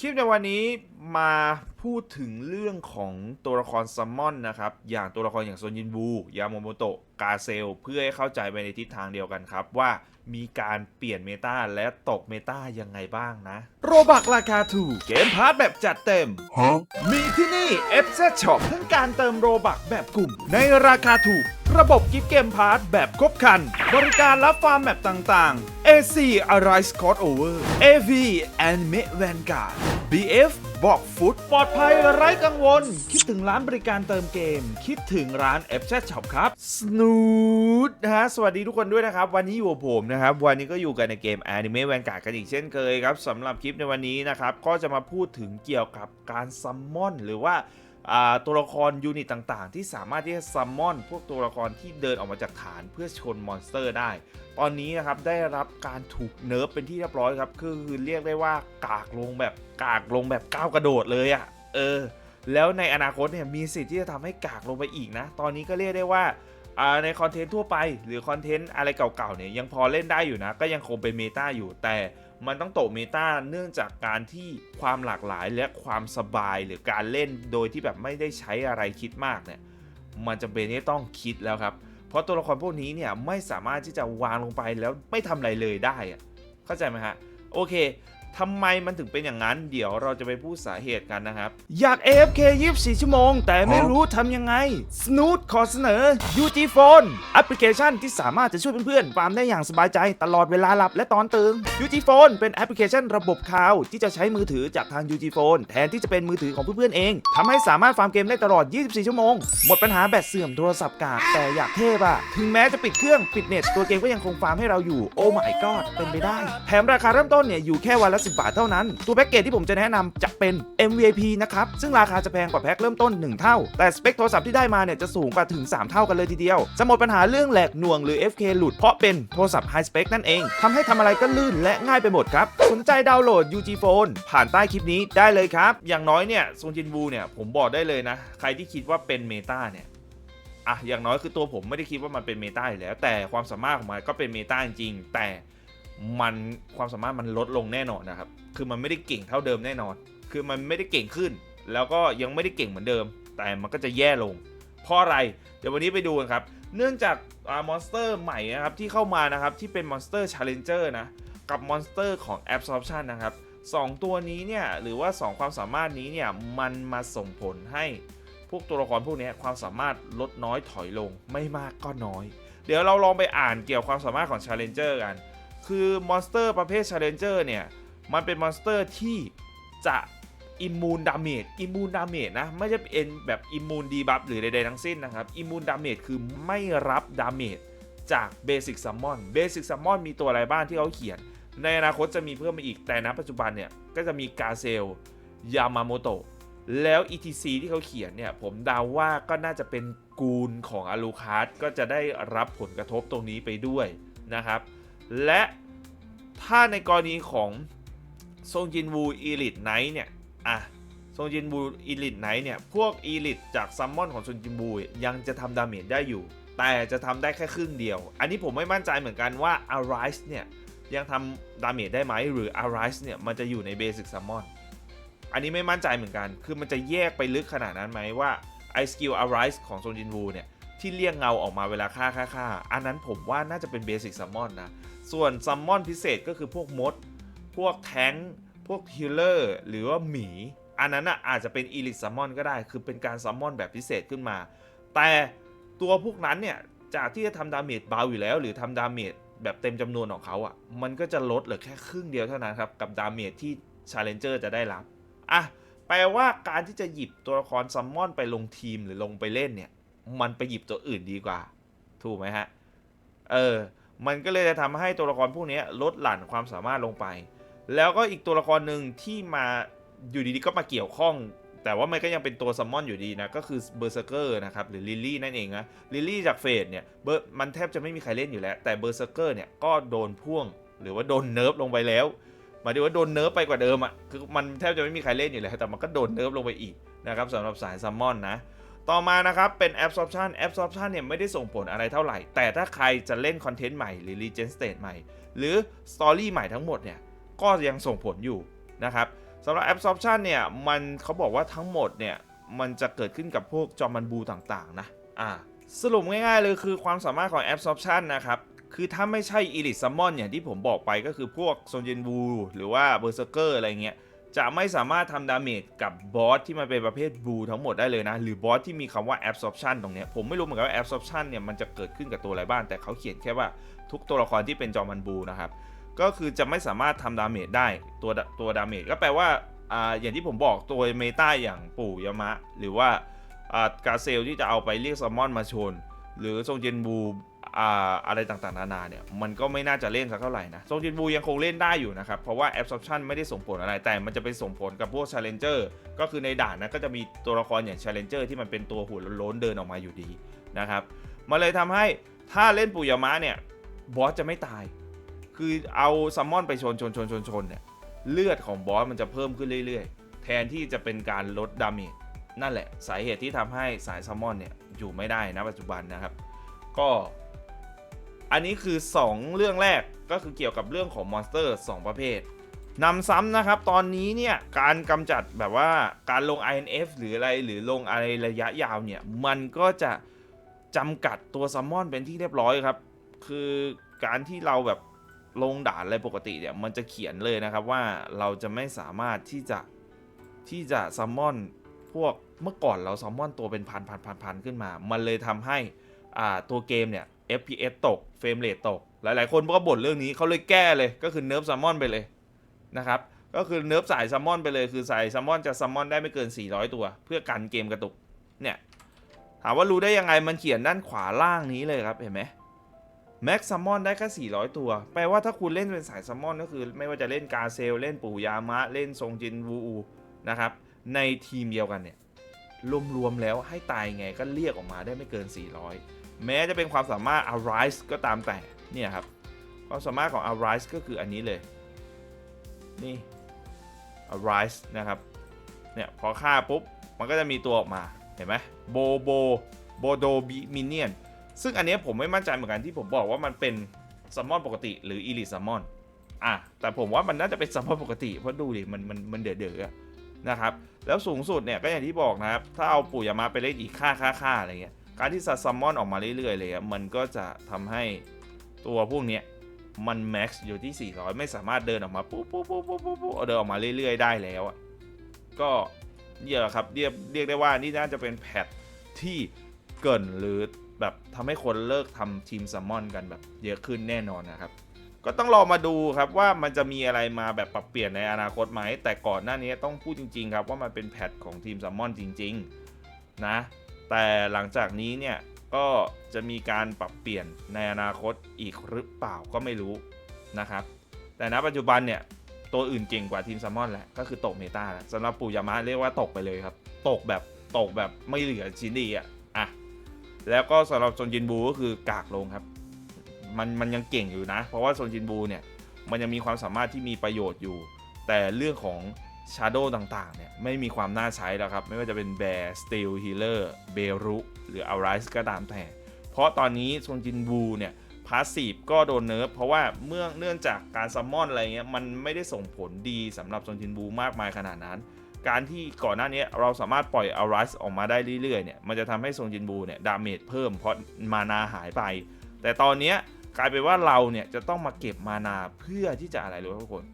คลิปในวันนี้มาพูดถึงเรื่องของตัวละครซัมมอนนะครับ อย่างตัวละครอย่างโซนยินบู ยาโมโมโตะ กาเซล เพื่อให้เข้าใจไปในทิศทางเดียวกันครับ ว่ามีการเปลี่ยนเมตาและตกเมตายังไงบ้างนะ โรบักราคาถูก เกมพาร์ทแบบจัดเต็ม มีที่นี่ f z Shop ทั้งการเติมโรบักแบบกลุ่ม ในราคาถูก ระบบกิฟต์เกมพาร์ทแบบครบคัน บริการรับฟาร์มแบบต่างๆ AC Arise Scott Over AV Anime Vanguard BF บอกฟุตปลอดภัยไร้กังวล คิดถึงร้านบริการเติมเกม คิดถึงร้าน f z Shop ครับ Snoot นะฮะสวัสดีทุกคนด้วยนะครับ วันนี้อยู่กับผมนะครับ วันนี้ก็อยู่กันในเกม Anime Vanguard กันอีกเช่นเคยครับสำหรับคลิปในวันนี้นะครับ ก็จะมาพูดถึงเกี่ยวกับการซัมมอนหรือว่า ตัวละครยูนิตต่างๆ ที่สามารถที่จะซัมมอนพวกตัวละครที่เดินออกมาจากฐานเพื่อชนมอนสเตอร์ได้ ตอนนี้นะครับได้รับการถูกเนิร์ฟเป็นที่เรียบร้อยครับ คือเรียกได้ว่ากากลงแบบกากลงแบบก้าวกระโดดเลยอะ่ะ เออ แล้วในอนาคตเนี่ยมีสิทธิ์ที่จะทำให้กากลงไปอีกนะ ตอนนี้ก็เรียกได้ว่าในคอนเทนต์ทั่วไป หรือคอนเทนต์อะไรเก่าๆเนี่ยยังพอเล่นได้อยู่นะ ก็ยังคงเป็นเมตาอยู่แต่ มันต้องโตเมตาเนื่องจากการที่ความหลากหลายและความสบายหรือการเล่นโดยที่แบบไม่ได้ใช้อะไรคิดมากเนี่ยมันจะเป็นที่ต้องคิดแล้วครับ เพราะตัวละครพวกนี้เนี่ยไม่สามารถที่จะวางลงไปแล้วไม่ทำอะไรเลยได้เข้าใจไหมฮะโอเค ทำไมมันถึงเป็นอย่างนั้น เดี๋ยวเราจะไปพูดสาเหตุกันนะครับ อยาก AFK 24 ชั่วโมง แต่ไม่รู้ทำยังไง Snoot ขอเสนอ UG Phone แอปพลิเคชันที่สามารถจะช่วยเพื่อนๆฟาร์มได้อย่างสบายใจตลอดเวลาหลับและตอนตื่น UG Phone เป็นแอปพลิเคชันระบบคลาวที่จะใช้มือถือจากทาง UG Phone แทนที่จะเป็นมือถือของเพื่อนๆเองทำให้สามารถฟาร์มเกมได้ตลอด 24 ชั่วโมง หมดปัญหาแบตเสื่อมโทรศัพท์กากแต่อยากเทพอะถึงแม้จะปิดเครื่องปิดเน็ตตัวเกมก็ยังคงฟาร์มให้เราอยู่โอ้ my god เป็นไปได้ แถมราคาเริ่มต้นเนี่ยอยู่แค่วันละ10บาทเท่านั้น ตัวแพ็กเกจที่ผมจะแนะนำจะเป็น MVP นะครับ ซึ่งราคาจะแพงกว่าแพ็คเริ่มต้น 1 เท่า แต่สเปคโทรศัพท์ที่ได้มาเนี่ยจะสูงกว่าถึง 3 เท่ากันเลยทีเดียว จะหมดปัญหาเรื่องแหลกหน่วงหรือ FK หลุดเพราะเป็นโทรศัพท์ไฮสเปคนั่นเองทำให้ทำอะไรก็ลื่นและง่ายไปหมดครับ สนใจดาวน์โหลด UG Phone ผ่านใต้คลิปนี้ได้เลยครับ อย่างน้อยเนี่ยซงจินบูเนี่ยผมบอกได้เลยนะ ใครที่คิดว่าเป็นเมตาเนี่ยอะอย่างน้อยคือตัวผมไม่ได้คิดว่ามันเป็นเมตาอยู่แล้ว แต่ความสามารถของมันก็เป็นเมตาจริงแต่ มันความสามารถมันลดลงแน่นอนนะครับ คือมันไม่ได้เก่งเท่าเดิมแน่นอน คือมันไม่ได้เก่งขึ้น แล้วก็ยังไม่ได้เก่งเหมือนเดิม แต่มันก็จะแย่ลง เพราะอะไร เดี๋ยววันนี้ไปดูกันครับ เนื่องจากอมอนสเตอร์ใหม่นะครับที่เข้ามานะครับที่เป็นมอนสเตอร์ชาร์เลนเจอร์นะ กับมอนสเตอร์ของ Absorption นะครับสองตัวนี้เนี่ยหรือว่า 2 ความสามารถนี้เนี่ยมันมาส่งผลให้พวกตัวละครพวกนี้ความสามารถลดน้อยถอยลงไม่มากก็น้อย เดี๋ยวเราลองไปอ่านเกี่ยวกับความสามารถของ Challenger กัน คือมอนสเตอร์ประเภท Challenger เนี่ย มันเป็นมอนสเตอร์ที่จะอิมมูนดาเมจอิมมูนดาเมจนะ ไม่ใช่เป็นแบบอิมมูนดีบัฟหรือใดๆทั้งสิ้นนะครับอิมมูนดาเมจคือไม่รับดาเมจจากเบสิกซัมมอนเบสิกซัมมอนมีตัวอะไรบ้างที่เขาเขียน ในอนาคตจะมีเพิ่มมาอีกแต่ณปัจจุบันเนี่ย ก็จะมีกาเซลยามาโมโตะแล้ว ETC ที่เขาเขียนเนี่ย ผมเดาว่าก็น่าจะเป็นกูลของอาลูคาร์ดก็จะได้รับผลกระทบตรงนี้ไปด้วยนะครับ และถ้าในกรณีของซงจินวูอีลิทไนท์เนี่ย อะซงจินวูอีลิทไนท์เนี่ย พวกอีลิทจากซัมมอนของซงจินวูยังจะทำดาเมจได้อยู่ แต่จะทำได้แค่ครึ่งเดียว อันนี้ผมไม่มั่นใจเหมือนกันว่า Arise เนี่ย ยังทำดาเมจได้ไหม หรือ Arise เนี่ย มันจะอยู่ในเบสิกซัมมอน อันนี้ไม่มั่นใจเหมือนกัน คือมันจะแยกไปลึกขนาดนั้นไหมว่าไอสกิล Arise ของโซนจินวูเนี่ย ที่เรียกเงาออกมาเวลาฆ่าฆ่าฆ่าอันนั้นผมว่าน่าจะเป็นเบสิกซัมมอนนะ ส่วนซัมมอนพิเศษก็คือพวกมด พวกแทงค์พวกฮิลเลอร์หรือว่าหมี อันนั้นอะอาจจะเป็นอีลิทซัมมอนก็ได้ คือเป็นการซัมมอนแบบพิเศษขึ้นมา แต่ตัวพวกนั้นเนี่ยจากที่จะทำดาเมจเบาอยู่แล้ว หรือทำดาเมจแบบเต็มจำนวนของเขาอะ มันก็จะลดเหลือแค่ครึ่งเดียวเท่านั้นครับ กับดาเมจที่ชาเลนเจอร์จะได้รับ อะ แปลว่าการที่จะหยิบตัวละครซัมมอนไปลงทีมหรือลงไปเล่นเนี่ย มันไปหยิบตัวอื่นดีกว่า ถูกไหมฮะ เออ มันก็เลยจะทำให้ตัวละครพวกนี้ลดหลั่นความสามารถลงไป แล้วก็อีกตัวละครหนึ่งที่มาอยู่ดีๆก็มาเกี่ยวข้อง แต่ว่ามันก็ยังเป็นตัวซัมมอนอยู่ดีนะ ก็คือเบอร์เซอร์เกอร์นะครับ หรือลิลลี่นั่นเองนะ ลิลลี่จากเฟดเนี่ยเบอร์มันแทบจะไม่มีใครเล่นอยู่แล้ว แต่เบอร์เซอร์เกอร์เนี่ยก็โดนพ่วง หรือว่าโดนเนิร์ฟลงไปแล้วหมายถึงว่าโดนเนิร์ฟไปกว่าเดิมอะ คือมันแทบจะไม่มีใครเล่นอยู่แล้ว แต่มันก็โดนเนิร์ฟลงไปอีกนะครับสำหรับสายซัมมอนนะ ต่อมานะครับเป็น absorption absorption เนี่ยไม่ได้ส่งผลอะไรเท่าไหร่ แต่ถ้าใครจะเล่นคอนเทนต์ใหม่หรือ regen state ใหม่ หรือ story ใหม่ทั้งหมดเนี่ยก็ยังส่งผลอยู่นะครับสำหรับ absorption เนี่ยมันเขาบอกว่าทั้งหมดเนี่ยมันจะเกิดขึ้นกับพวกจอมันบูต่างๆนะอ่าสรุปง่ายๆเลยคือความสามารถของ absorption นะครับคือถ้าไม่ใช่ elite summon อย่างที่ผมบอกไปก็คือพวกโซนเจนบูหรือว่า berserker อะไรเงี้ย จะไม่สามารถทำดาเมจกับบอสที่มันเป็นประเภทบูทั้งหมดได้เลยนะ หรือบอสที่มีคำว่า absorption ตรงนี้ผมไม่รู้เหมือนกันว่า absorption เนี่ยมันจะเกิดขึ้นกับตัวอะไรบ้าง แต่เขาเขียนแค่ว่าทุกตัวละครที่เป็นจอมันบูนะครับ ก็คือจะไม่สามารถทำดาเมจได้ตัวตัวดาเมจก็แปลว่าอ่าอย่างที่ผมบอกตัวเมตาอย่างปู่ยามะ หรือว่าอ่ากาเซลที่จะเอาไปเรียกซัมมอนมาชน หรือทรงเจนบู อะไรต่างๆ นานาเนี่ย มันก็ไม่น่าจะเล่นสักเท่าไหร่นะทรงเจนบูยังคงเล่นได้อยู่นะครับ เพราะว่า absorption ไม่ได้ส่งผลอะไร แต่มันจะไปส่งผลกับพวก challenger ก็คือในด่านนะก็จะมีตัวละครอย่าง challenger ที่มันเป็นตัวหัวโล้นเดินออกมาอยู่ดีนะครับมันเลยทำให้ถ้าเล่นปุยามะเนี่ยบอสจะไม่ตาย คือเอาซัมมอนไปชนชนชนชนชนเนี่ยเลือดของบอสมันจะเพิ่มขึ้นเรื่อยๆ แทนที่จะเป็นการลดดาเมจนั่นแหละสาเหตุที่ทำให้สายซัมมอนเนี่ยอยู่ไม่ได้นะปัจจุบันนะครับ ก็ อันนี้คือ 2 เรื่องแรกก็คือเกี่ยวกับเรื่องของมอนสเตอร์ 2 ประเภทนำซ้ำนะครับ ตอนนี้เนี่ยการกำจัดแบบว่าการลง INF หรืออะไรหรือลงอะไรระยะยาวเนี่ย มันก็จะจำกัดตัวซัมมอนเป็นที่เรียบร้อยครับ คือการที่เราแบบลงด่านอะไรปกติเนี่ย มันจะเขียนเลยนะครับว่าเราจะไม่สามารถที่จะที่จะซัมมอนพวกเมื่อก่อนเราซัมมอนตัวเป็นพันพันพันพันขึ้นมา มันเลยทำให้ อ่าตัวเกมเนี่ย FPS ตกเฟรมเรทตก หลาย ๆ คนก็บ่นเรื่องนี้เขาเลยแก้เลยก็คือเนิร์ฟซัมมอนไปเลยนะครับก็คือเนิร์ฟสายซัมมอนไปเลยคือสายซัมมอนจะซัมมอนได้ไม่เกิน 400 ตัว เพื่อกันเกมกระตุกเนี่ยถามว่ารู้ได้ยังไงมันเขียนด้านขวาล่างนี้เลยครับเห็นไหมแม็กซัมมอนได้แค่400 ตัว แปลว่าถ้าคุณเล่นเป็นสายซัมมอนก็คือ ไม่ว่าจะเล่นกาเซล เล่นปู่ยามะ เล่นทรงจินวูอูนะครับ ในทีมเดียวกันเนี่ย รวมๆแล้วให้ตายไงก็เรียกออกมาได้ไม่เกิน 400 แม้จะเป็นความสามารถ Arise ก็ตามแต่เนี่ยครับความสามารถของ Arise ก็คืออันนี้เลย นี่ Arise นะครับเนี่ยพอฆ่าปุ๊บ มันก็จะมีตัวออกมาเห็นไหมโบโบโบโดบิมิเนียนซึ่งอันนี้ผมไม่มั่นใจเหมือนกันที่ผมบอกว่ามันเป็นซัมอนปกติหรืออีลิซัมอนอะแต่ผมว่ามันน่าจะเป็นซัมอนปกติเพราะดูดิมันมันมันเดือดๆอนะครับแล้วสูงสุดเนี่ยก็อย่างที่บอกนะครับถ้าเอาปู่ยามาไปเล่นอีกค่าค่าค่าอะไรเงี้ย การที่ซัมมอนออกมาเรื่อยๆเลยมันก็จะทำให้ตัวพวกนี้มันแม็กซ์อยู่ที่ 400 ไม่สามารถเดินออกมาปุ๊บปุ๊บปุ๊บปุ๊บปุ๊บเดินออกมาเรื่อยๆ ได้แล้วก็เนี่ยแหละครับเรียกเรียกได้ว่านี่น่าจะเป็นแพทที่เกินหรือแบบทำให้คนเลิกทำทีมซัมมอนกันแบบเยอะขึ้นแน่นอนนะครับ ก็ต้องรอมาดูครับว่ามันจะมีอะไรมาแบบปรับเปลี่ยนในอนาคตไหมแต่ก่อนหน้านี้ต้องพูดจริง ๆ ครับว่ามันเป็นแพทของทีมซัมมอนจริง ๆ นะ แต่หลังจากนี้เนี่ยก็จะมีการปรับเปลี่ยนในอนาคตอีกหรือเปล่าก็ไม่รู้นะครับ แต่ณปัจจุบันเนี่ยตัวอื่นเก่งกว่าทีมซัมมอนแหละก็คือตกเมตาสำหรับปูยามะเรียกว่าตกไปเลยครับ ตกแบบตกแบบไม่เหลือชิ้นดีอะอะแล้วก็สำหรับโซนจินบูก็คือกากลงครับ มันมันยังเก่งอยู่นะ เพราะว่าโซนจินบูเนี่ยมันยังมีความสามารถที่มีประโยชน์อยู่ แต่เรื่องของ ชาร์โดต่างๆเนี่ยไม่มีความน่าใช้แล้วครับ ไม่ว่าจะเป็นแบร์สตีลฮีเลอร์เบรุหรืออาไรส์ก็ตามแต่ เพราะตอนนี้โซนจินบูเนี่ยพาสซีฟก็โดนเนิร์ฟเพราะว่าเมื่อเนื่องจากการซัมมอนอะไรเงี้ยมันไม่ได้ส่งผลดีสำหรับโซนจินบูมากมายขนาดนั้น การที่ก่อนหน้านี้เราสามารถปล่อยอาริสออกมาได้เรื่อยๆเนี่ยมันจะทำให้ทรงจินบูเนี่ยดาเมจเพิ่มเพราะมานาหายไป แต่ตอนนี้กลายเป็นว่าเราเนี่ยจะต้องมาเก็บมานาเพื่อที่จะอะไรรู้ไหมทุกคน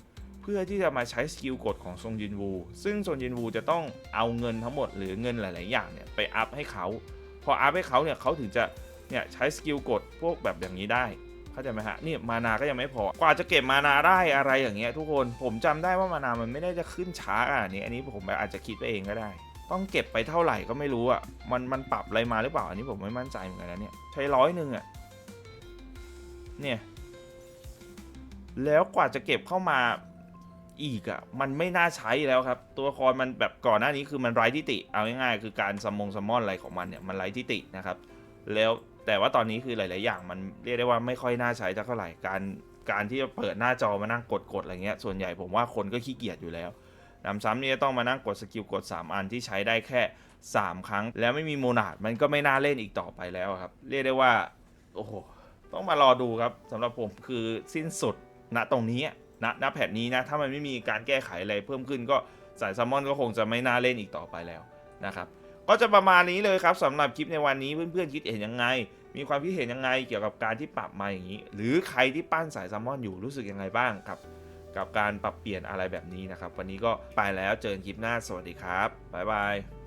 เพื่อที่จะมาใช้สกิลกดของทรงจินวู ซึ่งทรงจินวูจะต้องเอาเงินทั้งหมดหรือเงินหลาย ๆ อย่างเนี่ยไปอัพให้เขา พออัพให้เขาเนี่ยเขาถึงจะเนี่ยใช้สกิลกดพวกแบบอย่างนี้ได้เข้าใจไหมฮะนี่มานาก็ยังไม่พอ กว่าจะเก็บมานาได้อะไรอย่างเงี้ยทุกคนผมจำได้ว่ามานามันไม่ได้จะขึ้นช้าอะนี้อันนี้ผมอาจจะคิดไปเองก็ได้ ต้องเก็บไปเท่าไหร่ก็ไม่รู้อะมันมันปรับอะไรมาหรือเปล่าอันนี้ผมไม่มั่นใจเหมือนกันนะเนี่ยใช้ร้อยหนึ่งอะเนี่ยแล้วกว่าจะเก็บเข้ามา อีกอะมันไม่น่าใช้แล้วครับ ตัวละครมันแบบก่อนหน้านี้คือมันไร้ทิติเอาง่ายๆคือการสมงสมอนอะไรของมันเนี่ยมันไร้ทิตินะครับ แล้วแต่ว่าตอนนี้คือหลาย ๆ อย่างมันเรียกได้ว่าไม่ค่อยน่าใช้เท่าไหร่การการที่จะเปิดหน้าจอมานั่งกดกดอะไรเงี้ยส่วนใหญ่ผมว่าคนก็ขี้เกียจอยู่แล้วนำซ้ำนี่จะต้องมานั่งกดสกิลกด 3 อันที่ใช้ได้แค่ 3 ครั้ง แล้วไม่มีโมนาดมันก็ไม่น่าเล่นอีกต่อไปแล้วครับ เรียกได้ว่า โอ้โห ต้องมารอดูครับสำหรับผมคือสิ้นสุดณตรงนี้ ณณแพทนี้นะ ถ้ามันไม่มีการแก้ไขอะไรเพิ่มขึ้นก็สายแซลมอนก็คงจะไม่น่าเล่นอีกต่อไปแล้วนะครับ ก็จะประมาณนี้เลยครับสำหรับคลิปในวันนี้เพื่อนๆคิดเห็นยังไง มีความคิดเห็นยังไงเกี่ยวกับการที่ปรับมาอย่างนี้ หรือใครที่ปั้นสายแซลมอนอยู่รู้สึกยังไงบ้างครับ กับการปรับเปลี่ยนอะไรแบบนี้นะครับ วันนี้ก็ไปแล้วเจอกันคลิปหน้าสวัสดีครับบ๊ายบาย